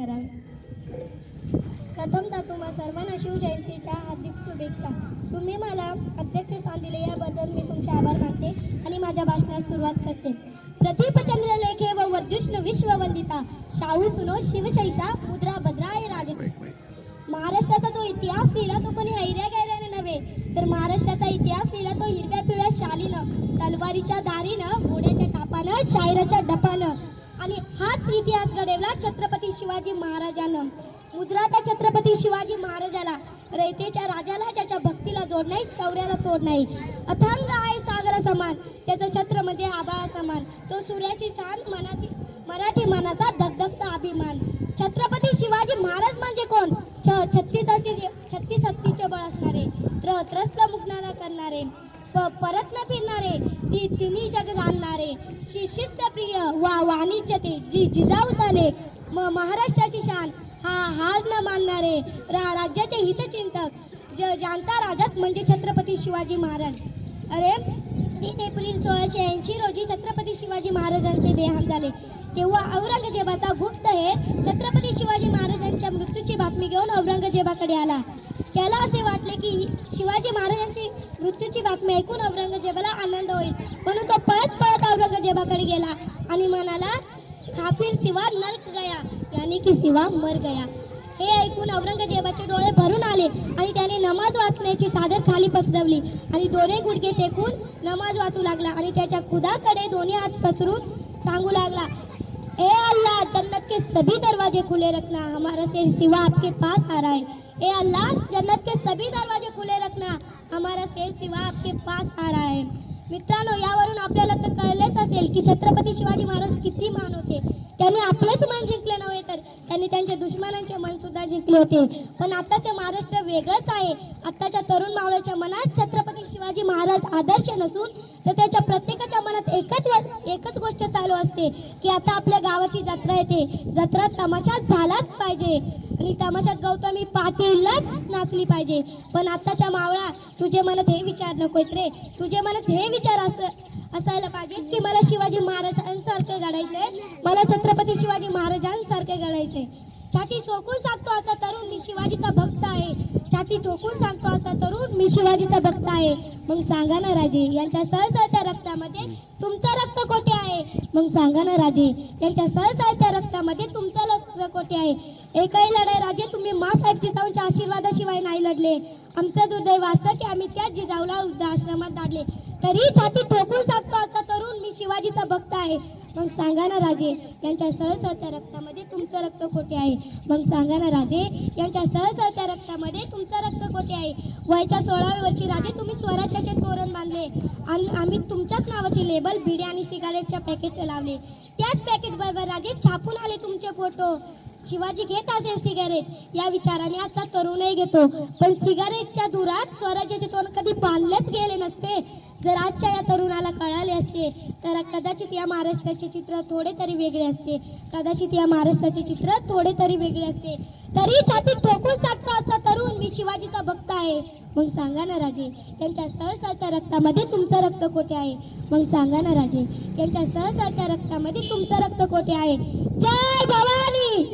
करावे. प्रथमतः तुम्हा सर्वांना शिवजयंतीच्या हार्दिक शुभेच्छा. तुम्ही मला अध्यक्ष स्थान दिले याबद्दल मी तुमचे आभार मानते आणि माझ्या भाषणास सुरुवात करते. प्रदीपचंद्र लेखे व वर्धुष्ण विश्ववंदिता शाहू सुनो शिवशैषा मुद्रा भद्राय राज. महाराष्ट्राचा जो इतिहास लिहिला तो कोणी हैऱ्या गैऱ्याने नव्हे तर महाराष्ट्राचा इतिहास लिहिला तो हिरव्या पिवळ्या शालीनं तलवारीच्या दारीनं घोड्याच्या कापानं शायराच्या डपानं. आणि हाच इतिहास घडवला छत्रपती शिवाजी महाराजांना. मुद्रा त्या छत्रपती शिवाजी महाराजाला रयतेच्या राजाला ज्याच्या भक्तीला जोड नाही शौर्याला तोड नाही. अथंग आहे सागरा समान त्याचं छत्र म्हणजे आबाळा समान. तो सूर्याची चांद मनाती मराठी मनाचा धगधगता अभिमान. छत्रपती शिवाजी महाराज म्हणजे कोण? छ छत्तीसाचे छत्तीस हत्तीचे बळ असणारे त्र त्रस्त मुग्नारा करणारे. परत न फिरणारे ती तिन्ही जग जाणणारे. शि शिस्तप्रिय वा वाणिज्य ते जी जिजाऊ झाले. म महाराष्ट्राची शान हा हार न मानणारे रा राज्याचे हितचिंतक. ज जाणता राजात म्हणजे छत्रपती शिवाजी महाराज. अरे तीन एप्रिल सोळाशे ऐंशी रोजी छत्रपती शिवाजी महाराजांचे देहांत झाले. तेव्हा औरंगजेबाचा गुप्त हे छत्रपती शिवाजी महाराजांच्या मृत्यूची बातमी घेऊन औरंगजेबाकडे आला. त्याला असे वाटले की शिवाजी महाराजांची मृत्यूची बातमी ऐकून औरंगजेबाला आनंद होईल. म्हणून तो पळत पळत औरंगजेबाकडे गेला आणि म्हणाला हाफिर सिवा नरक गया यानी की सिवा मर गया. हे ऐकून औरंगजेबाचे डोळे भरून आले आणि त्याने नमाज वाचण्याची चादर खाली पसरवली आणि दोन्ही गुडघे टेकून नमाज वाचू लागला आणि त्याच्या खुदाकडे दोन्ही हात पसरून सांगू लागला ए अल्लाह जन्नत के सभी दरवाजे खुले रखना हमारा शेर सिवा आपके पास आ रहा है। ए अल्लाह जन्नत के सभी दरवाजे खुले रखना हमारा सेल शिवा आपके पास आ रहा है। मित्रांनो यावरून आपल्याला तर कळलेच असेल की छत्रपती शिवाजी महाराज किती मान होते. त्यांनी आपलेच मन जिंकले नव्हे तर त्यांनी त्यांच्या दुश्मनांचे मन सुद्धा जिंकले होते. पण आताचे महाराष्ट्र वेगळंच आहे. आताच्या तरुण मावळ्याच्या मनात छत्रपती शिवाजी महाराज आदर्श नसून तर त्याच्या प्रत्येकाच्या मनात एकच एकच गोष्ट चालू असते की आता आपल्या गावाची जत्रा येते. जत्रा तमाशा झालाच पाहिजे. आणि तमाशात गौतमी पाटीलच नाचली पाहिजे. पण आत्ताच्या मावळा तुझे मनात हे विचार नकोत रे. तुझे मनात हे विचार असं असायला पाहिजे की मला शिवाजी महाराजांसारखं घडायचंय. मला छत्रपती शिवाजी महाराजांसारखे घडायचंय. छाती ठोकून सांगतो आता तरुण मी शिवाजीचा भक्त आहे. छाती ठोकून सांगतो आता तरुण मी शिवाजीचा भक्त आहे. मग सांगा ना राजे यांच्या सहसाच्या रक्तामध्ये तुमचं रक्त कोठे आहे? मग सांगा ना राजे यांच्या सहसाच्या रक्तामध्ये तुमचं रक्त कोठे आहे? एकही लढाई राजे तुम्ही मासाहेब जिजाऊंच्या आशीर्वादाशिवाय नाही लढले. आमचं दुर्दैव असतं की आम्ही त्याच जिजाऊला वृद्धाश्रमात धाडले तरी छाती ठोकून सांगतो आता तरुण मी शिवाजीचा भक्त आहे. मग सांगा ना राजे यांच्या सळसळत्या रक्तामध्ये तुमचं रक्त कोठे आहे? मग सांगा ना राजे यांच्या सळसळत्या रक्तामध्ये तुमचं रक्त कोठे आहे? वयाच्या सोळाव्या वर्षी राजे तुम्ही स्वराज्याचे तोरण बांधले आणि आम्ही तुमच्याच नावाचे लेबल बिडे आणि सिगारेटच्या पॅकेट लावले. त्याच पॅकेट बरोबर राजे छापून आले तुमचे फोटो. शिवाजी घेत असेल सिगारेट. या विचाराने आता तरुणही घेतो. पण सिगारेटच्या दुरात स्वराज्याचे तोरण कधी बांधलेच गेले नसते. जर आजच्या या तरुणाला कळाले असते तर कदाचित या महाराष्ट्राचे चित्र थोडे तरी वेगळे असते. कदाचित या महाराष्ट्राचे चित्र थोडे तरी वेगळे असते. तरी छातीत ठोकून सांगतो असा तरुण मी शिवाजीचा भक्त आहे. मग सांगा ना राजे त्यांच्या सहसाच्या रक्तामध्ये तुमचं रक्त कोठे आहे? मग सांगा ना राजे त्यांच्या सहसाच्या रक्तामध्ये तुमचं रक्त कोठे आहे? जय भवानी!